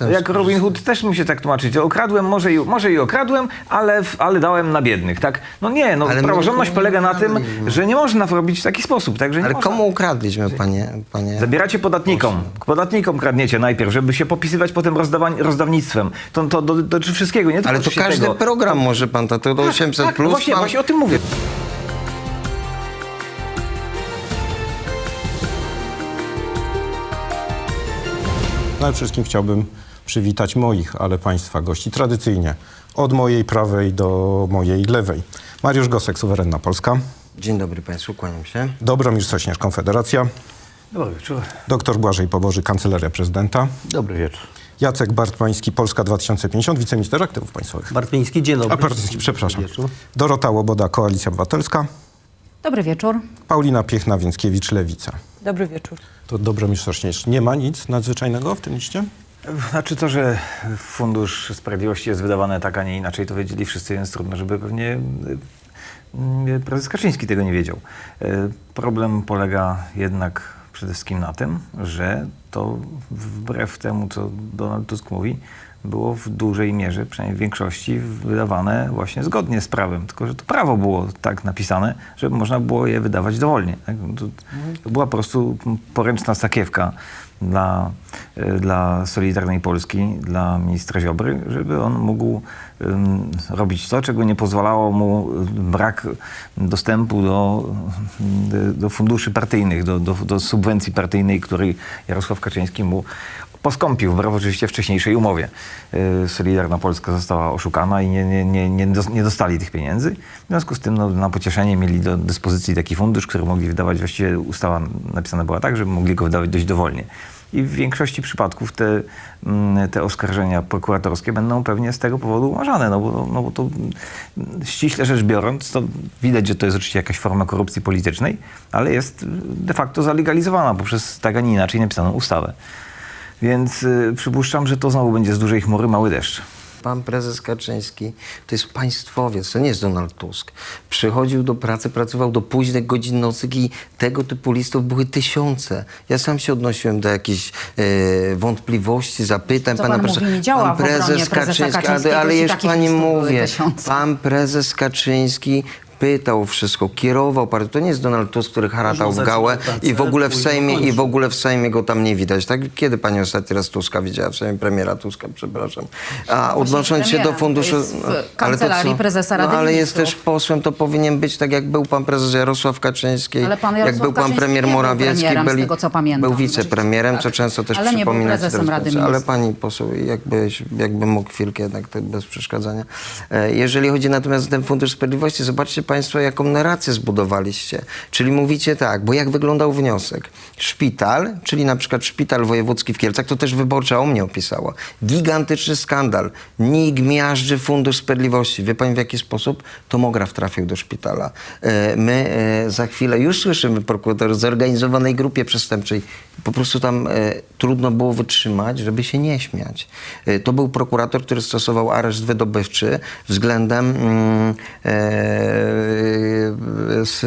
Jak Robin Hood też mu się tak tłumaczyć. Okradłem, może i, może i okradłem, ale, w- ale dałem na biednych, tak? No nie, no Ale my praworządność nikomu nie polega na tym, ukradliśmy. że nie można robić w taki sposób, tak? Że nie Ale można. komu ukradliśmy, panie? panie? Zabieracie podatnikom. Podatnikom kradniecie najpierw, żeby się popisywać potem rozdawań, rozdawnictwem. To, to do- dotyczy wszystkiego, nie tylko Ale to każdy tego. program może pan, to, to do 800 tak, plus. właśnie, pan... właśnie o tym mówię. Przede wszystkim chciałbym przywitać moich, ale Państwa gości tradycyjnie. Od mojej prawej do mojej lewej. Mariusz Gosek, Suwerenna Polska. Dzień dobry państwu, kłaniam się. Dobromir Sośnierz, Konfederacja. Dobry wieczór. Doktor Błażej Poboży, Kancelaria Prezydenta. Dobry wieczór. Jacek Bartmański, Polska 2050, wiceminister aktywów państwowych. Bartmiński, dzień dobry. A Bartmański, przepraszam. Wieczór. Dorota Łoboda, Koalicja Obywatelska. Dobry wieczór. Paulina Piechna-Więckiewicz, Lewica. Dobry wieczór. To Dobromir Sośnierz. Nie ma nic nadzwyczajnego w tym liście? Znaczy to, że Fundusz Sprawiedliwości jest wydawany tak, a nie inaczej, to wiedzieli wszyscy, więc trudno, żeby pewnie y, y, prezes Kaczyński tego nie wiedział. Y, Problem polega jednak przede wszystkim na tym, że to wbrew temu, co Donald Tusk mówi, było w dużej mierze, przynajmniej w większości, wydawane właśnie zgodnie z prawem. Tylko, że to prawo było tak napisane, żeby można było je wydawać dowolnie. Tak? To, była po prostu poręczna sakiewka dla, y, dla Solidarnej Polski, dla ministra Ziobry, żeby on mógł ym, robić to, czego nie pozwalało mu brak dostępu do, do, do funduszy partyjnych, do, do, do subwencji partyjnej, której Jarosław Kaczyński mu poskąpił, wbrew oczywiście wcześniejszej umowie. Y, Solidarna Polska została oszukana i nie, nie, nie, nie, dos- nie dostali tych pieniędzy. W związku z tym no, na pocieszenie mieli do dyspozycji taki fundusz, który mogli wydawać, właściwie ustawa napisana była tak, żeby mogli go wydawać dość dowolnie. I w większości przypadków te, mm, te oskarżenia prokuratorskie będą pewnie z tego powodu umarzane, no bo, no bo to mm, ściśle rzecz biorąc, to widać, że to jest oczywiście jakaś forma korupcji politycznej, ale jest de facto zalegalizowana poprzez tak, a nie inaczej napisaną ustawę. Więc y, przypuszczam, że to znowu będzie z dużej chmury mały deszcz. Pan prezes Kaczyński to jest państwowiec, to nie jest Donald Tusk. Przychodził do pracy, pracował do późnych godzin nocnych i tego typu listów były tysiące. Ja sam się odnosiłem do jakichś e, wątpliwości, zapytań. Co pana pan mówi, nie działa pan w obronie prezesa ale, ale już pani listów były mówię, tysiące. pan prezes Kaczyński pytał o wszystko, kierował partią. To nie jest Donald Tusk, który haratał w gałę i w ogóle w Sejmie i w ogóle w Sejmie go tam nie widać. Tak? Kiedy pani ostatni raz Tuska widziała? Przynajmniej premiera Tuska, przepraszam. A odnosząc się do funduszu... to jest w no, ale to kancelarii co? prezesa Rady no, ale jest też posłem, to powinien być tak jak był pan prezes Jarosław Kaczyński, Ale pan jak Jarosław był pan premier nie był Morawiecki, z byli, tego, co pamiętam. był wicepremierem, co Tak. często też Ale nie był przypominać prezesem Rady Ale pani poseł, jakby, jakby mógł chwilkę jednak bez przeszkadzania. E, Jeżeli chodzi natomiast o ten Fundusz Sprawiedliwości, zobaczcie państwo, jaką narrację zbudowaliście. Czyli mówicie tak, bo jak wyglądał wniosek? Szpital, czyli na przykład Szpital Wojewódzki w Kielcach, to też wyborcza o mnie opisała. Gigantyczny skandal. NIG miażdży Fundusz Sprawiedliwości. Wie pani w jaki sposób? Tomograf trafił do szpitala. E, My e, za chwilę już słyszymy prokurator zorganizowanej grupie przestępczej. Po prostu tam e, trudno było wytrzymać, żeby się nie śmiać. To był prokurator, który stosował areszt wydobywczy względem mm, e, s,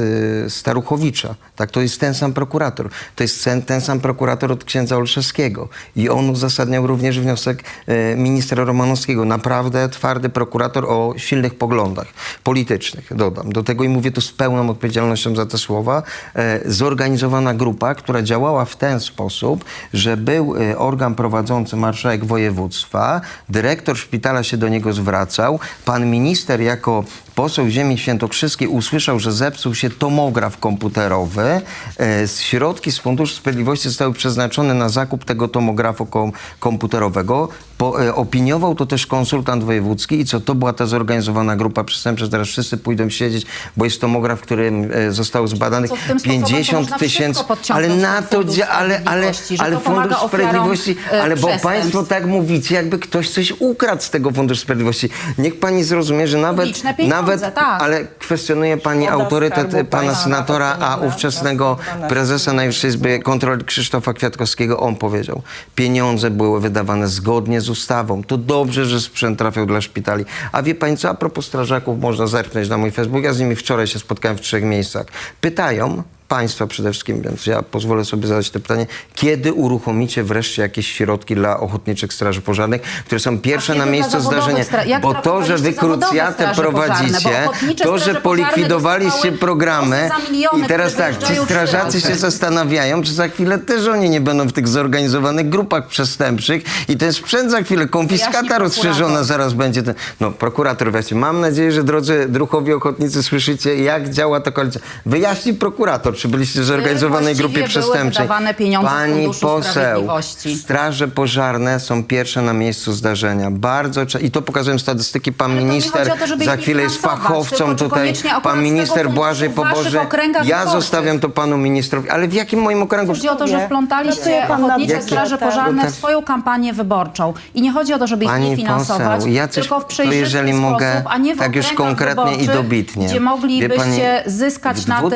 Staruchowicza. Tak, to jest ten sam prokurator. To jest ten, ten sam prokurator od księdza Olszewskiego. I on uzasadniał również wniosek e, ministra Romanowskiego. Naprawdę twardy prokurator o silnych poglądach politycznych, dodam. Do tego i mówię tu z pełną odpowiedzialnością za te słowa. E, zorganizowana grupa, która działała w ten sposób, że był e, organ prowadzący marszałek województwa, dyrektor szpitala się do niego zwracał, pan minister jako poseł ziemi świętokrzyskiej usłyszał, że zepsuł się tomograf komputerowy. E, środki z Funduszu Sprawiedliwości zostały przeznaczone na zakup tego tomografu kom komputerowego. Po, e, opiniował to też konsultant wojewódzki i co to była ta zorganizowana grupa przestępcza, teraz wszyscy pójdą siedzieć, bo jest tomograf, którym e, został zbadany Co w tym sposobem to 50 można tysięcy. wszystko Ale na pod to, Fundusz dzia- ale, ale, Sprawiedliwości, że ale to pomaga Fundusz ofiarom, Sprawiedliwości, e, ale bo przestępstw. państwo tak mówicie, jakby ktoś coś ukradł z tego Funduszu Sprawiedliwości. Niech pani zrozumie, że nawet, Publiczne pieniądze, nawet tak. ale kwestionuje pani Szkoda autorytet Skarbu pana Państwa, senatora, to a ówczesnego czasu, 12 prezesa Najwyższej Izby Kontroli Krzysztofa Kwiatkowskiego. On powiedział, pieniądze były wydawane zgodnie z ustawą. To dobrze, że sprzęt trafiał dla szpitali. A wie pani co, a propos strażaków, można zerknąć na mój Facebook. Ja z nimi wczoraj się spotkałem w trzech miejscach. Pytają, państwa przede wszystkim, więc ja pozwolę sobie zadać to pytanie, kiedy uruchomicie wreszcie jakieś środki dla ochotniczych straży pożarnych, które są pierwsze na miejscu zdarzenia? Bo to, że wy krucjatę prowadzicie, to, że polikwidowaliście programy miliony, i teraz tak, ci strażacy się zastanawiają, czy za chwilę też oni nie będą w tych zorganizowanych grupach przestępczych i ten sprzęt za chwilę, konfiskata rozszerzona zaraz będzie. Ten, no, prokurator wyjaśni. Mam nadzieję, że drodzy druhowie ochotnicy słyszycie, jak działa to koalicja. Wyjaśni prokurator, czy byliście w zorganizowanej właściwie grupie były przestępczej. wydawane pieniądze z Pani Funduszu poseł, Sprawiedliwości. straże pożarne są pierwsze na miejscu zdarzenia. Bardzo cze- I to pokazują statystyki. Pan to nie minister chodzi o to, żeby za ich chwilę jest finansować, fachowcą tylko czy tutaj. koniecznie akurat Pan z tego minister funduszu Błażej w waszych Poboże. okręgach Ja wyborczych. zostawiam to panu ministrowi. Ale w jakim moim okręgu? Chodzi o to, że Pracuje wplątaliście pan nad ochotnicze straże budżetem. pożarne w swoją kampanię wyborczą. I nie chodzi o to, żeby ich nie Pani finansować, poseł, ja coś, tylko w to przejrzysty jeżeli sposób, mogę, a nie w tak już okręgach konkretnie i wyborczych, dobitnie. Gdzie Wie moglibyście zyskać na tym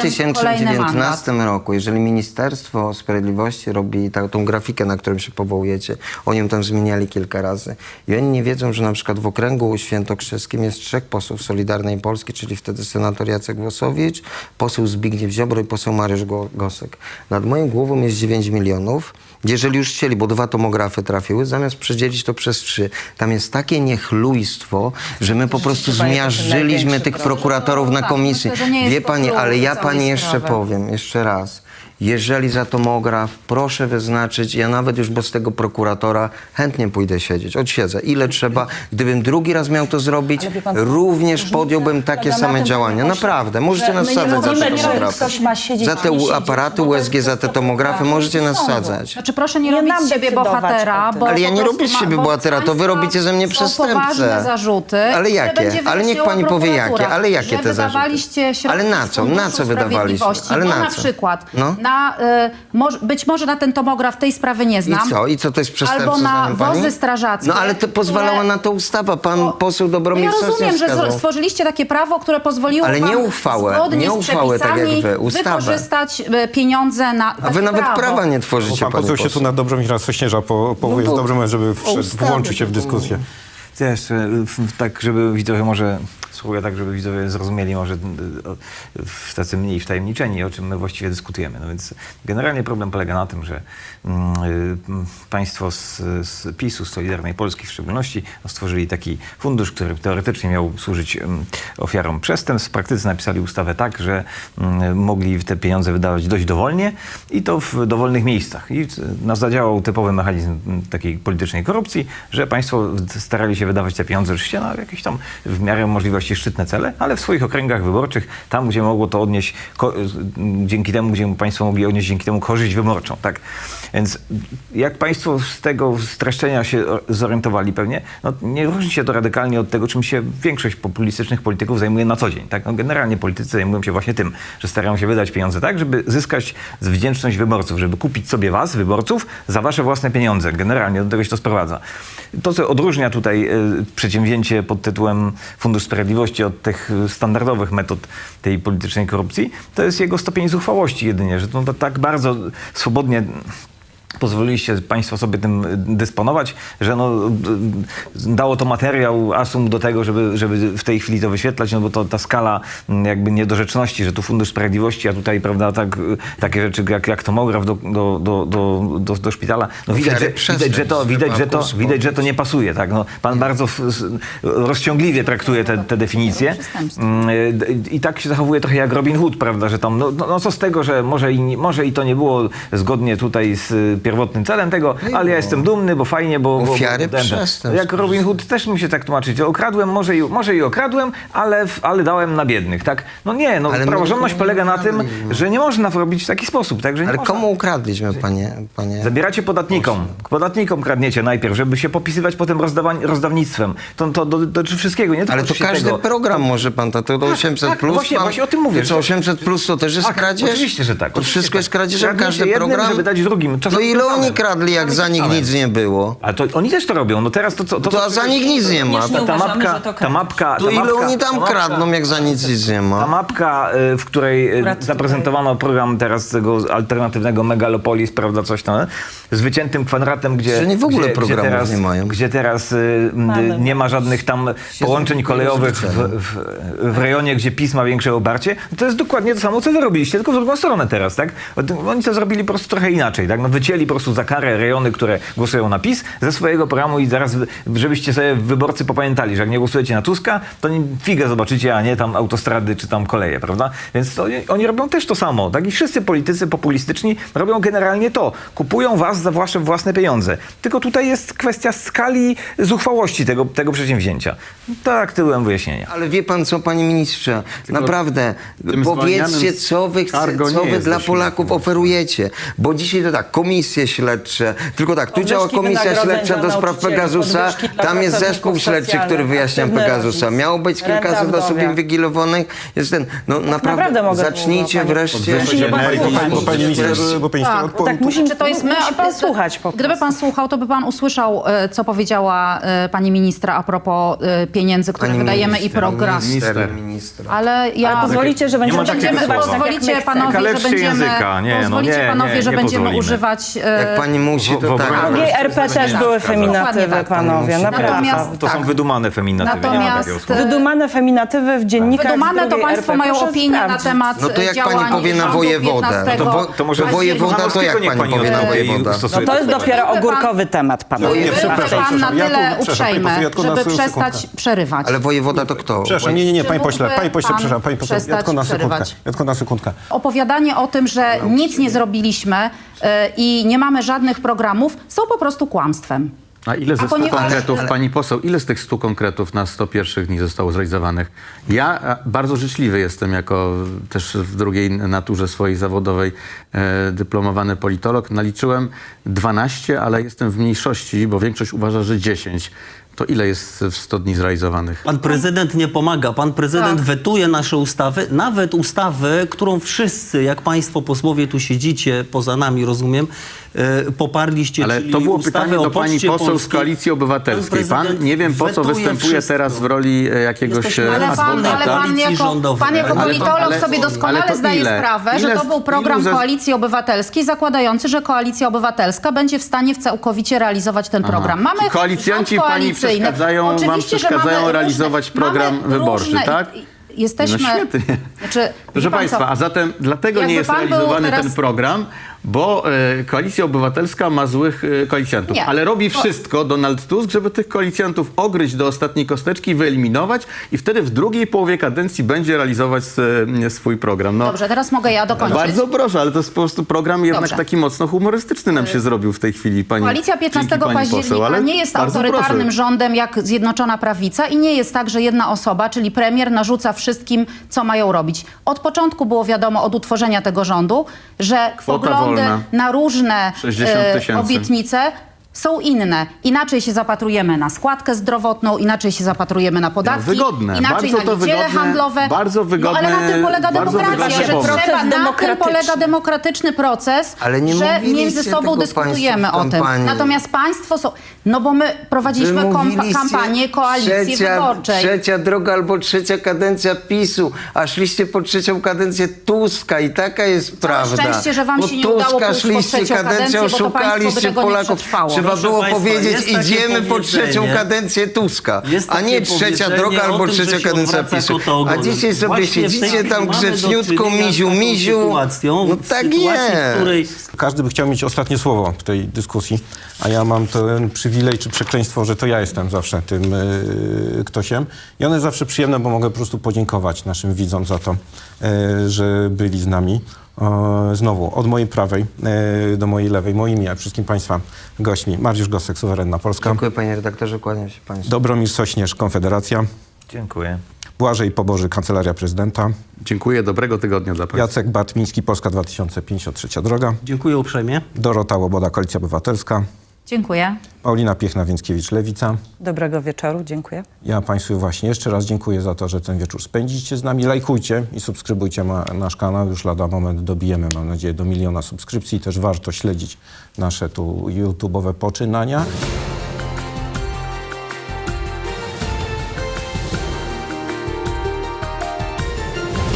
kolejny mandat. 2019 roku, jeżeli Ministerstwo Sprawiedliwości robi ta, tą grafikę, na którą się powołujecie, oni ją tam zmieniali kilka razy i oni nie wiedzą, że na przykład w okręgu świętokrzyskim jest trzech posłów Solidarnej Polski, czyli wtedy senator Jacek Włosowicz, poseł Zbigniew Ziobro i poseł Mariusz Go- Gosek. Nad moją głową jest 9 milionów. Jeżeli już chcieli, bo dwa tomografy trafiły, zamiast przedzielić to przez trzy, tam jest takie niechlujstwo, że my po prostu zmiażdżyliśmy tych prokuratorów na Tak, komisji. myślę, że nie jest Wie pani, ale ja pani jeszcze powiem, jeszcze raz. Jeżeli za tomograf, proszę wyznaczyć, ja nawet już bez tego prokuratora chętnie pójdę siedzieć, odsiedzę. Ile trzeba. Gdybym drugi raz miał to zrobić, Ale wie pan co? również Różnica podjąłbym takie polega na same tym, działania. Naprawdę, możecie że nas my nie sadzać za mówimy, te czy tomografy. ktoś ma siedzieć, Za czy te nie u- siedzieć, aparaty bo to USG, za te kwestia tomografy, prawa możecie nas sadzać. Znaczy proszę nie, Nie robić nam z siebie decydować bohatera, tym. bo Ale ja po nie prostu robię z ma- siebie bo bohatera, to wy państwa robicie ze mnie są przestępcę. poważne zarzuty. Ale które jakie? będzie Ale niech wyjaśniała pani powie prokuratura, jakie, ale jakie że te zarzuty? wydawaliście środki Ale na z co? Na Funduszu co wydawaliście? Sprawiedliwości, Ale bo na na co? przykład No. na, y, moż, być może na ten tomograf tej sprawy nie znam. I co? I co to jest przestępstwo Albo na zdaniem pani? wozy strażackie. No ale to pozwalała które- na to ustawa. Pan No, poseł No Dobromir ja rozumiem, że wskazał. zro- stworzyliście takie prawo, które pozwoliło Ale nie uchwałę, zgodnie nie z uchwałę, tak jak przepisami wy, ustawę. wykorzystać e, pieniądze na A takie wy nawet prawo. prawa nie tworzycie, pan pani poseł się tu poseł. na Dobromira Sośnierza po, powołuje No bo- z dobrym, żeby wszedł, włączył się w dyskusję. Ja jeszcze, w- tak żeby widzowie może, spróbuję tak, żeby widzowie zrozumieli może o- w tacy mniej wtajemniczeni, o czym my właściwie dyskutujemy. No więc generalnie problem polega na tym, że mm, y, państwo z, z PiSu, z Solidarnej Polski w szczególności, no, stworzyli taki fundusz, który teoretycznie miał służyć mm, ofiarom przestępstw. W praktyce napisali ustawę tak, że mm, mogli te pieniądze wydawać dość dowolnie i to w dowolnych miejscach. I no, zadziałał typowy mechanizm takiej politycznej korupcji, że państwo starali się wydawać te pieniądze oczywiście na jakieś tam w miarę możliwości szczytne cele, ale w swoich okręgach wyborczych, tam gdzie mogło to odnieść, dzięki temu, gdzie państwo mogli odnieść dzięki temu korzyść wyborczą. Tak? Więc jak państwo z tego streszczenia się zorientowali pewnie, no nie różni się to radykalnie od tego, czym się większość populistycznych polityków zajmuje na co dzień. Tak? No generalnie politycy zajmują się właśnie tym, że starają się wydać pieniądze tak, żeby zyskać wdzięczność wyborców, żeby kupić sobie was, wyborców, za wasze własne pieniądze. Generalnie do tego się to sprowadza. To, co odróżnia tutaj przedsięwzięcie pod tytułem Fundusz Sprawiedliwości od tych y, standardowych metod tej politycznej korupcji, to jest jego stopień zuchwałości jedynie, że to tak bardzo swobodnie pozwoliliście Państwo sobie tym dysponować, że no, d- dało to materiał, asum do tego, żeby, żeby w tej chwili to wyświetlać, no bo to ta skala m, jakby niedorzeczności, że tu Fundusz Sprawiedliwości, a tutaj, prawda, tak, y, takie rzeczy jak, jak tomograf do, do, do, do, do, do szpitala, no widać, że, widać, że to, widać, że to, widać, że to nie pasuje, tak, no, Pan bardzo rozciągliwie traktuje te, te definicje. Mm, y, i tak się zachowuje trochę jak Robin Hood, prawda, że tam, no, no, no co z tego, że może i, może i to nie było zgodnie tutaj z y, pierwotnym celem tego, ale ja jestem dumny, bo fajnie, bo... bo- Ofiary bo, ten- przestępstw. Jak Robin Hood też mi się tak tłumaczyć, że okradłem, może i, może i okradłem, ale, ale dałem na biednych, tak? No nie, no Ale praworządność polega na tym, że nie można robić w taki sposób, tak? Że nie Ale można. komu ukradliśmy, panie? panie? Zabieracie podatnikom. Podatnikom kradniecie najpierw, żeby się popisywać potem rozdawań, rozdawnictwem. To, to do- dotyczy wszystkiego, nie tylko Ale to każdy tego. program może pan, to, to do Tak, 800 tak, plus. właśnie- pan, właśnie o tym mówię, Czy że- 800 plus to też jest Tak, kradzież? oczywiście, że tak. To wszystko tak. jest kradzieżem, każdy jednym, program. żeby dać drugim. Czasami ile oni kradli, jak za nich nic nie było? Ale to oni też to robią. No teraz to co? To a za nich nic nie ma. Również nie ta, ta uważamy, mapka, że to ta mapka, To ta ile mapka, oni ta tam mapka, kradną, jak za nic nic nie Ta ma? mapka, y, w której y, Akurat tutaj- zaprezentowano program teraz tego alternatywnego Megalopolis, prawda, coś tam, z wyciętym kwadratem, gdzie, Że w ogóle gdzie, programów teraz, nie mają. Gdzie teraz y, m, nie ma żadnych tam połączeń kolejowych w, w, w rejonie, gdzie PiS ma większe oparcie. No to jest dokładnie to samo, co wy robiliście, tylko w drugą stronę teraz, tak? Oni to zrobili po prostu trochę inaczej, tak? No wycięli po prostu za karę rejony, które głosują na PiS ze swojego programu i zaraz, żebyście sobie wyborcy popamiętali, że jak nie głosujecie na Tuska, to figę zobaczycie, a nie tam autostrady czy tam koleje, prawda? Więc to, oni- oni robią też to samo, tak? I wszyscy politycy populistyczni robią generalnie to. Kupują was za wasze własne pieniądze. Tylko tutaj jest kwestia skali zuchwałości tego, tego przedsięwzięcia. Tak, tyłem wyjaśnienia. Ale wie pan co, panie ministrze, naprawdę, tym powiedzcie, co wy, chce, co wy dla Polaków oferujecie. Bo dzisiaj to tak, komisje śledcze, tylko tak, tu Podwyżki działa komisja wynagrodzeń śledcza dla do spraw nauczycieli, Pegasusa, podwyżki dla tam jest pracowników zespół śledczy, który wyjaśnia aktywny Pegasusa. rodzic, Miało być renta kilkaset osób inwigilowanych. Jest ten, no naprawdę, naprawdę mogę zacznijcie długo, panie- wreszcie... Musi mnie pan Ej, bo pani, pani minister, bo pani minister Tak, tak, Czy to jest my? musi pan słuchać po Gdyby pan słuchał, to by pan usłyszał, e, co powiedziała e, pani ministra a propos e, pieniędzy, które Pani wydajemy i minister, program. Minister, minister. Ale ja... Ale pozwolicie, że będziemy ma takiego przekazywać słowa. tak, jak my Pozwolicie chcemy. panowie, że będziemy, języka. Nie, no pozwolicie nie, panowie, nie, że nie będziemy pozwolimy. używać... e, Jak pani musi, w- to w tak. obronie- Drugiej RP też były feminatywy, tak. panowie, musi- naprawdę. Natomiast- To są tak. wydumane feminatywy. nie ma Natomiast, takiego słowa. e, Wydumane feminatywy w dziennikach Wydumane to drugiej państwo RP. mają Proszę opinię na sprawdzić. temat No to jak działań pani powie na rządu wojewodę, 15 to wo- To może wojewoda to jak pani powie na odpowie i wojewoda? stosuje No to jest dopiero ogórkowy temat, panowie. Nie, przepraszam, pan na przepraszam, ja tu- tyle przepraszam, pani uprzejmy, poseł, żeby przestać przerywać. Ale wojewoda to kto? Przepraszam, nie, nie, nie, Czy panie pośle, mógłby panie pośle, pan przepraszam, panie poseł, ja przestać tylko na sekundkę, przerywać? ja tylko na sekundkę. Opowiadanie o tym, że nic nie zrobiliśmy i nie mamy żadnych programów, są po prostu kłamstwem. A ile ze A 100 ponieważ- konkretów, pani poseł, ile z tych 100 konkretów na 100 pierwszych dni zostało zrealizowanych? Ja e, bardzo życzliwy jestem jako też w drugiej naturze swojej zawodowej e, dyplomowany politolog. Naliczyłem 12, ale jestem w mniejszości, bo większość uważa, że 10. To ile jest w 100 dni zrealizowanych? Pan prezydent nie pomaga. Pan prezydent Tak. wetuje nasze ustawy, nawet ustawy, którą wszyscy, jak państwo posłowie tu siedzicie, poza nami, rozumiem, e, poparliście. Ale czyli to było ustawę pytanie o do pani Poczcie poseł z Polskiej. Koalicji Obywatelskiej. Pan prezydent nie wiem po co wetuje występuje wszystko. teraz w roli e, jakiegoś Jesteśmy e, Ale pan, ale pan, koalicji jako, rządowej. pan jako Ale to- politolog ale- sobie ale doskonale to zdaje ile? sprawę, Ile że to z- był program ilu ze- Koalicji Obywatelskiej zakładający, że Koalicja Obywatelska będzie w stanie w całkowicie realizować ten program. Mamy koalicjanci rząd pani koalicyjny. przeszkadzają- wam Oczywiście, że przeszkadzają mamy realizować różne, program mamy wyborczy, różne, tak? i- Jesteśmy... No świetnie. Znaczy, Proszę pan Państwa, co? a zatem dlatego Jakby nie jest pan był realizowany teraz- ten program, bo e, Koalicja Obywatelska ma złych e, koalicjantów. Nie. Ale robi wszystko, Donald Tusk, żeby tych koalicjantów ogryźć do ostatniej kosteczki, wyeliminować i wtedy w drugiej połowie kadencji będzie realizować e, swój program. No, Dobrze, teraz mogę ja dokończyć. Bardzo proszę, ale to jest po prostu program jednak Dobrze. taki mocno humorystyczny nam się zrobił w tej chwili, pani Koalicja 15 dzięki pani października poseł, ale nie jest bardzo autorytarnym proszę. rządem jak Zjednoczona Prawica i nie jest tak, że jedna osoba, czyli premier, narzuca wszystkim, co mają robić. Od początku było wiadomo od utworzenia tego rządu, że Kwota poglądy na różne 60 e, obietnice są inne. Inaczej się zapatrujemy na składkę zdrowotną, inaczej się zapatrujemy na podatki, No, wygodne. inaczej Bardzo na to wygodne, handlowe. bardzo wygodne, no, ale na tym polega demokracja, że Proces na tym polega demokratyczny proces, Ale nie że między sobą dyskutujemy o tym. Natomiast państwo są... No bo my prowadziliśmy kampanię koalicji trzecia, wyborczej. Trzecia droga albo trzecia kadencja PiSu, a szliście po trzecią kadencję Tuska i taka jest prawda. szczęście, że wam Po się nie udało Tuska pójść po szliście trzecią kadencję, kadencję, bo to państwo by oszukaliście tego nie Polaków. przetrwało. Trzeba było państwa, powiedzieć, idziemy po trzecią kadencję Tuska, a nie trzecia droga albo tym, trzecia kadencja PiSu. A dzisiaj sobie Właśnie siedzicie tam grzeczniutko, miziu, miziu. sytuacją, No tak jest. której Każdy by chciał mieć ostatnie słowo w tej dyskusji, a ja mam ten przywilej czy przekleństwo, że to ja jestem zawsze tym yy, ktośem. I one jest zawsze przyjemne, bo mogę po prostu podziękować naszym widzom za to, yy, że byli z nami. E, znowu, od mojej prawej yy, do mojej lewej, moimi, a wszystkim Państwa gośćmi. Mariusz Gosek, Suwerenna Polska. Dziękuję panie redaktorze, kłaniam się państwu. Dobromir Sośnierz, Konfederacja. Dziękuję. Błażej Poboży, Kancelaria Prezydenta. Dziękuję, dobrego tygodnia dla Państwa. Jacek Batmiński, Polska 2053 Droga. Dziękuję uprzejmie. Dorota Łoboda, Koalicja Obywatelska. Dziękuję. Paulina Piechna-Więckiewicz, Lewica. Dobrego wieczoru, dziękuję. Ja Państwu właśnie jeszcze raz dziękuję za to, że ten wieczór spędzicie z nami. Lajkujcie i subskrybujcie ma, nasz kanał. Już lada moment dobijemy, mam nadzieję, do miliona subskrypcji. Też warto śledzić nasze tu YouTube'owe poczynania.